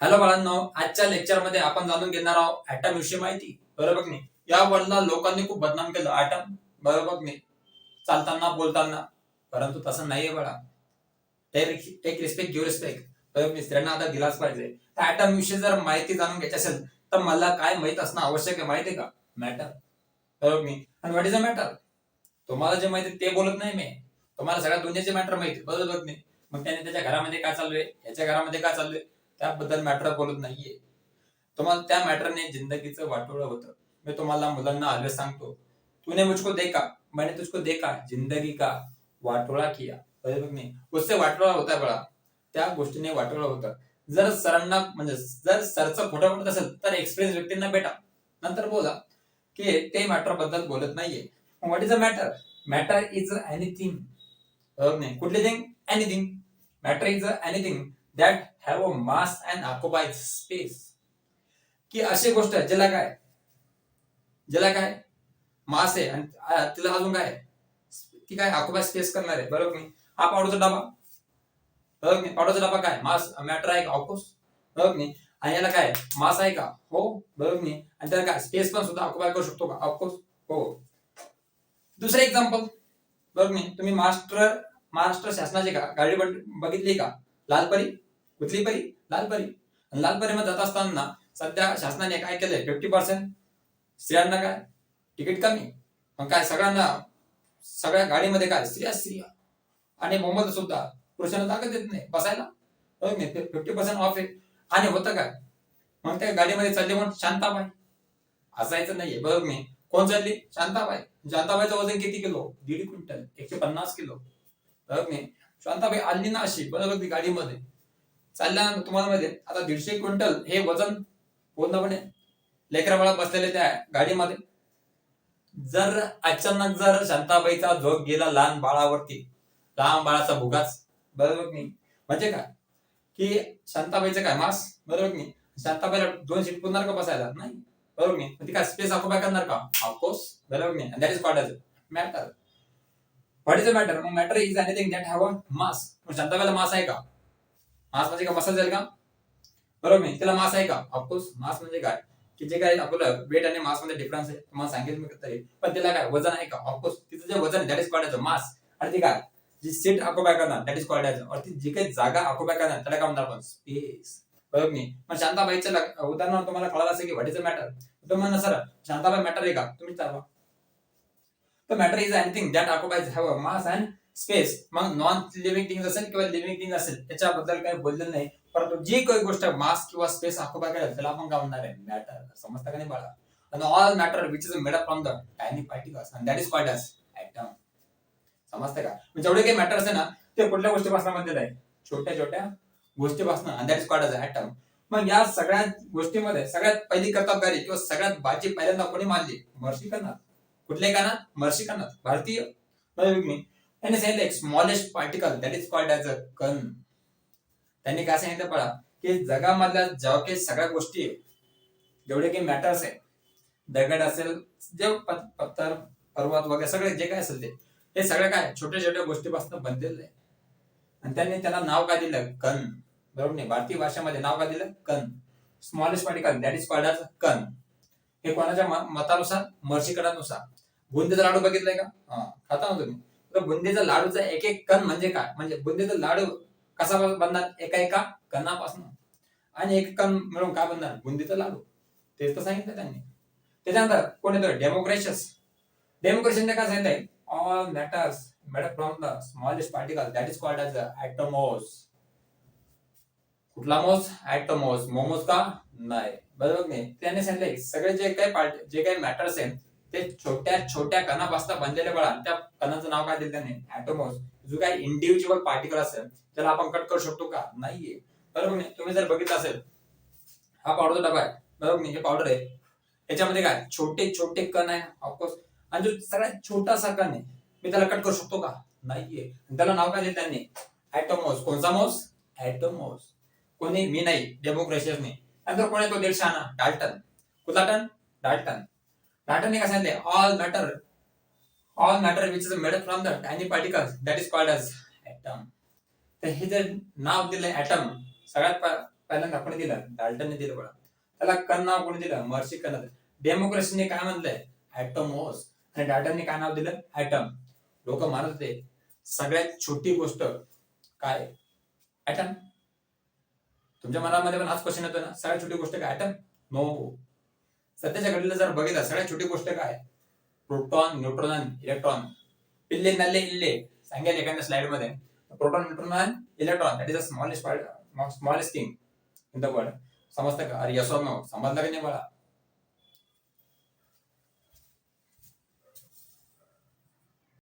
Hello बाळांनो आजच्या लेक्चरमध्ये आपण जाणून घेणार आहोत ऍटम विषयी माहिती. बरोबर नाही? या वर्ल्डला लोकांनी खूप बदनाम केलं. ऍटम बरोबर की नाही? चालताना बोलताना. परंतु तसं नाहीये बाळा. टेक रिस्पेक्ट गिव्ह रिस्पेक्ट बरोबर की स्त्रियांना आता दिलाच पाहिजे. ऍटम विषयी जर माहिती जाणून घ्यायची असेल तर मला काय माहीत असणं आवश्यक आहे माहिती का? मॅटर बरोबर मी आणि व्हॉट इज अ मॅटर तुम्हाला जे माहिती ते बोलत नाही मी. तुम्हाला सगळ्या दुनियाचे मॅटर माहिती बरोबर नाही? मग त्याने त्याच्या घरामध्ये काय चालू आहे याच्या घरामध्ये काय चालू आहे त्याबद्दल मॅटर बोलत नाहीये. तुम्हाला त्या मॅटरने जिंदगीचं वाटोळं होतं. मी तुम्हाला मुलांना आलं सांगतो. तूने मुझको देखा मैंने तुझको देखा जिंदगी का वाटोळा किया. नाही उससे वाटोळा होता बळा. त्या गोष्टीने वाटोळा होतं. जर सरांना म्हणजे जर सरचं खोटं पडत असेल तर एक्सपिरियन्स व्यक्तींना भेटा. नंतर बोला की ते मॅटरबद्दल बोलत नाहीये. What is a matter matter is anything कुठली thing anything matter is a anything that have a mass and occupy space की अशी गोष्ट आहे ज्याला काय? ज्याला काय? मास आहे आणि तिला अजून काय? ती काय ऑक्युपाय स्पेस करणार आहे बरोबर नाही? हा पावडरचा डबा. बरोबर नाही? पावडरचा डबा काय? मास मॅटर आहे का? ऑफकोर्स बरोबर नाही? आणि याला काय? मास आहे का? हो. बरोबर नाही? आणि त्याला काय? स्पेस पण सुद्धा ऑक्युपाय करू शकतो का? ऑफकोर्स हो. दुसरं एक्झाम्पल बरोबर नाही? तुम्ही मास्टर महाराष्ट्र शासनाची का गाडी बघितली का? लालपरी कुठली परी? लालपरी आणि लालपरीमध्ये जात असताना सध्या शासनाने काय केलंय? फिफ्टी पर्सेंट स्त्रियांना काय? तिकीट कमी. मग काय सगळ्यांना सगळ्या गाडीमध्ये काय? स्त्रिया स्त्रिया. आणि मोहम्मद सुद्धा पुरुषांना ताकद देत नाही. बसायला? नाही? फिफ्टी पर्सेंट ऑफ आहे. आणि होतं काय? मग त्या गाडीमध्ये चालले म्हणून शांताबाई. असायचं नाहीये. बरोबर मी. कोण चालली? शांताबाई. शांताबाईचं वजन किती किलो? दीड क्विंटल. एकशे पन्नास किलो. बरोबर नाही शांताबाई आली ना अशी बरोबर ती गाडीमध्ये. चालल्या तुम्हाला माहिती आता दीडशे क्विंटल हे वजन पूर्णपणे लेकरा बाळा बसलेले त्या गाडीमध्ये. जर अचानक जर शांताबाईचा झोप गेला लहान बाळावरती लहान बाळाचा भुगाच बरोबर नाही? म्हणजे काय? की शांताबाईचं काय मास? बरोबर नाही? शांताबाईला दोन सीट पुरणार का बसायला? नाही. बरोबर नाही? ती काय स्पेस ऑक्युपाय करणार का? ऑफकोर्स बरोबर नाही? That is called matter what is a matter मग matter is anything that have a mass मग शांताबाईला मास आहे का? मास म्हणजे का मसाज जाईल का? बरोबर नाही त्याला मास आहे का? ऑफकोर्स मास म्हणजे काय? की जे काय आपलं वेट आणि मासमध्ये डिफरन्स आहे. तुम्हाला सांगितलं मी तरी पण त्याला काय? वजन आहे का? ऑफकोर्स तिचं जे वजन दॅट इज कॉल्ड मास आणि ती काय? जी सीट ऑक्युपाय करणार दॅट इज कॉल्ड और ती जी काही जागा ऑक्युपाय करणार त्याला काय म्हणणार आपण? स्पेस बरोबर मी? पण शांताबाईचं उदाहरणार्थ उदाहरण तुम्हाला कळालं असेल की व्हॉट इज अ मॅटर तुम्हाला सर शांताबाई मॅटर आहे का? तुम्ही चालवा तर matter is anything that occupies have a mass and space मग नॉन लिव्हिंग थिंग असेल किंवा लिव्हिंग थिंग असेल. त्याच्याबद्दल काही बोललेलं नाही. परंतु जी काही गोष्ट मास किंवा स्पेस ऑक्युपाय करेल त्याला आपण काय म्हणणार आहे? मॅटर समजता का नाही बाळा? आणि all matter which is made up from the tiny particles and that is called as atom समजते का? म्हणजे जेवढे काही मॅटर्स आहे ना ते कुठल्या गोष्टीपासून बनलेलं आहे? छोट्या छोट्या गोष्टीपासून and that is called as atom मग या सगळ्या गोष्टीमध्ये सगळ्यात पहिली कर्तबगारी किंवा सगळ्यात बाजी पहिल्यांदा कोणी मानली? महर्षी करणार कुठले कानात महर्षी कानात भारतीय. त्यांनी सांगितलं एक smallest particle that is called as a कन त्यांनी काय सांगितलं पळा की जगामधल्या जेव्हा काही सगळ्या गोष्टी जेवढे काही मॅटर्स आहे दगड असेल जे पत्थर पर्वत वगैरे सगळे जे काय असेल ते हे सगळं काय छोट्या छोट्या गोष्टीपासून बनलेलं आहे. आणि त्यांनी त्याला नाव काय दिलं? कन बरोबर नाही? भारतीय भाषेमध्ये नाव काय दिलं? कन smallest particle that is called as कन हे कोणाच्या मतानुसार मर्षीकडानुसार बुंदीचा लाडू बघितलाय का? हा खाता ना तुम्ही. तर बुंदीचा लाडूचा एक एक कण म्हणजे काय? म्हणजे बुंदीचा लाडू कसा बनणार? एका एका कणापासून. आणि एक कण मिळून काय बनणार? बुंदीचा लाडू. तेच तर सांगितलं त्यांनी. त्याच्यानंतर कोण येतं डेमोक्रेशस डेमोक्रेशियसने काय सांगितलंय? All matters matter from the smallest particle that is called as atomos कुठला मोस? ऍटमोस मोमोज का? नाही. बरोबर नाही? त्याने सांगितलंय सगळे जे काही पार्ट जे काही मॅटर्स आहेत ते छोट्या छोट्या कणापासून बनलेले बळा त्या कणाचं नाव काय दिलं त्याने? ऍटोमोस जो काही इंडिव्हिज्युअल पार्टिकल असेल त्याला आपण कट करू शकतो का? नाहीये. बरोबर नाही? तुम्ही जर बघितलं असेल हा पावडरचा डबा आहे बरोबर नाही? हे पावडर आहे. याच्यामध्ये काय? छोटे छोटे कण आहे ऑफकोर्स आणि जो सगळ्यात छोटासा कण आहे मी त्याला कट करू शकतो का? नाहीये. त्याला नाव काय दिलं त्यांनी? ऍटोमोस कोणचा मोस ऍटोमोस कोणी? मी नाही. डेमोक्रेशियसने नंतर कोण येतो? तो डाल्टन कुठला टन? डाल्टन डाल्टनने काय सांगितले all matter all matter which is made from the tiny particles that is called as atom तर हे जे नाव दिलंय ऍटम सगळ्यात पहिल्यांदा आपण दिलं? डाल्टनने दिलं बघा. त्याला कण नाव कोणी दिलं? मर्सी कण डेमोक्रेसीने काय म्हणलंय? ऍटमोस आणि डाल्टनने काय नाव दिलं? ऍटम लोक मानत होते. सगळ्यात छोटी गोष्ट काय? ऍटम तुमच्या मनामध्ये पण आज क्वेश्चन येतो ना? सगळ्यात छोटी गोष्ट काय ऍटम नो सध्याच्या घडीला जर बघितलं सगळ्यात छोटी गोष्ट काय? Proton neutron electron. पिल्ले नल्ले इल्ले. सांगेल एखाद्या स्लाइडमध्ये. Proton neutron electron. That is a smallest smallest thing in the world समजतं का अरे यसो नो समजलं का नाही मला